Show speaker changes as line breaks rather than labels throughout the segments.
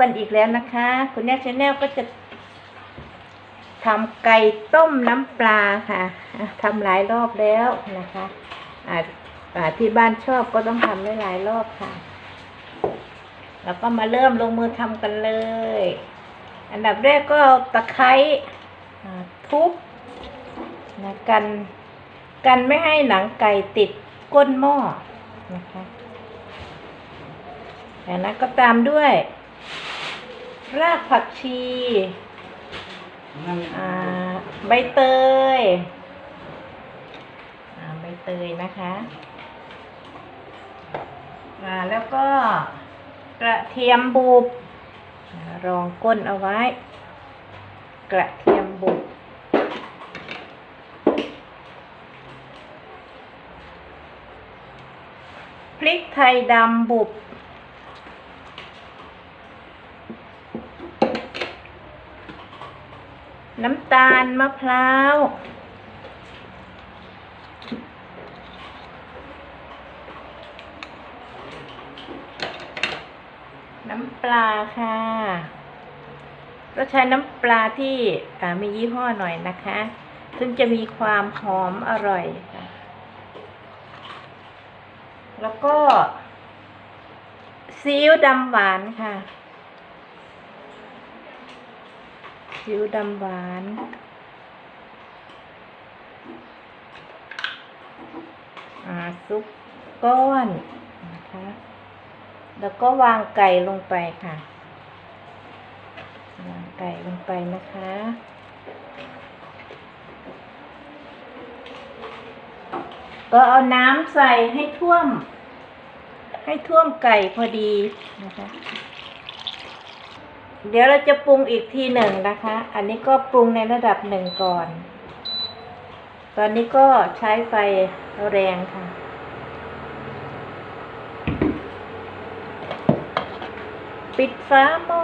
กันอีกแล้วนะคะ คุณแนชาแนลก็จะทำไก่ต้มน้ำปลาค่ะทำหลายรอบแล้วนะคะที่บ้านชอบก็ต้องทำได้หลายรอบค่ะ แล้วก็มาเริ่มลงมือทำกันเลย อันดับแรกก็เอาตะไคร้ทุบนะกันกันไม่ให้หนังไก่ติดก้นหม้อนะคะจากนั้นก็ตามด้วย รากผักชีอ่าใบเตยอ่าใบเตยนะคะอ่าแล้วก็กระเทียมบุบอ่ารองก้นเอาไว้ กระเทียมบุบพริกไทยดำบุบ น้ำตาลมะพร้าว น้ำปลาค่ะก็ใช้น้ำปลาที่มียี่ห้อหน่อยนะคะ ซึ่งจะมีความหอมอร่อยค่ะ แล้วก็ซีอิ๊วดำหวานค่ะ ซีอิ๊วดำหวาน อ่าซุปก้อนนะคะ แล้วก็วางไก่ลงไปค่ะ วางไก่ลงไปนะคะก็เอาน้ำใส่ให้ท่วม ให้ท่วมไก่พอดีนะคะ เดี๋ยวเราจะปรุงอีกทีหนึ่งนะคะ อันนี้ก็ปรุงในระดับหนึ่งก่อน ตอนนี้ก็ใช้ไฟแรงค่ะ ปิดฟ้าหม้อ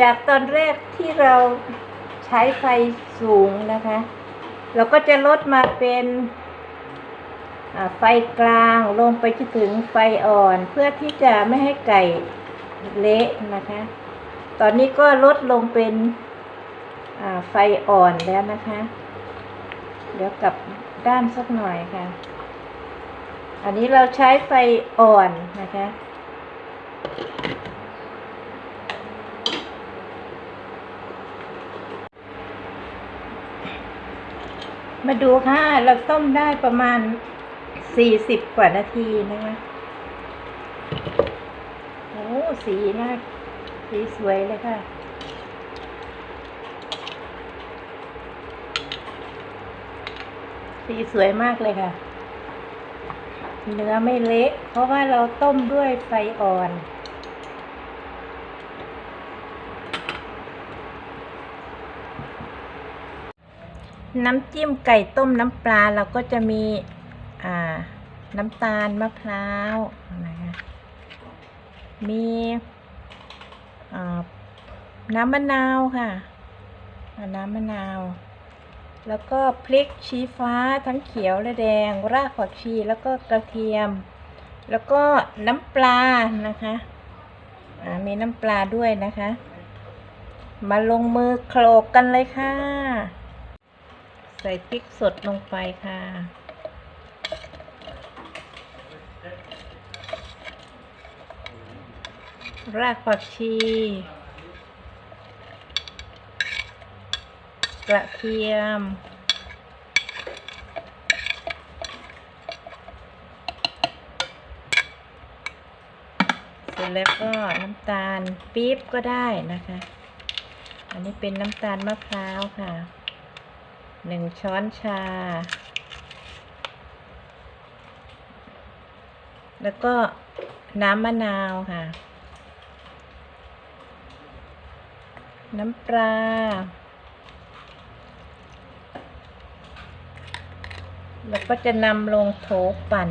จากตอนแรกที่เราใช้ไฟสูงนะคะ เราก็จะลดมาเป็น ไฟกลางลงไปจนถึงไฟอ่อน เพื่อที่จะไม่ให้ไก่เละนะคะ ตอนนี้ก็ลดลงเป็นไฟอ่อนแล้วนะคะ เดี๋ยวกลับด้านสักหน่อยค่ะ อันนี้เราใช้ไฟอ่อนนะคะ มาดูค่ะ เราต้มได้ประมาณ สี่สิบกว่านาทีนะคะโอ้สีน่าสีสวยเลยค่ะ สีสวยมากเลยค่ะ เนื้อไม่เละเพราะว่าเราต้มด้วยไฟอ่อนน้ำจิ้มไก่ต้มน้ำปลาเราก็จะมี น้ำตาลมะพร้าวนะคะมีน้ำมะนาวค่ะ น้ำมะนาว แล้วก็พริกชี้ฟ้าทั้งเขียวและแดง รากผักชีแล้วก็กระเทียม แล้วก็น้ำปลานะคะมีน้ำปลาด้วยนะคะ มาลงมือโขลกกันเลยค่ะ ใส่พริกสดลงไปค่ะ รากผักชีกระเทียม เสร็จแล้วก็น้ำตาลปี๊บก็ได้นะคะ อันนี้เป็นน้ำตาลมะพร้าวค่ะหนึ่งช้อนชา แล้วก็น้ำมะนาวค่ะ น้ำปลาแล้วก็จะนำลงโถปั่น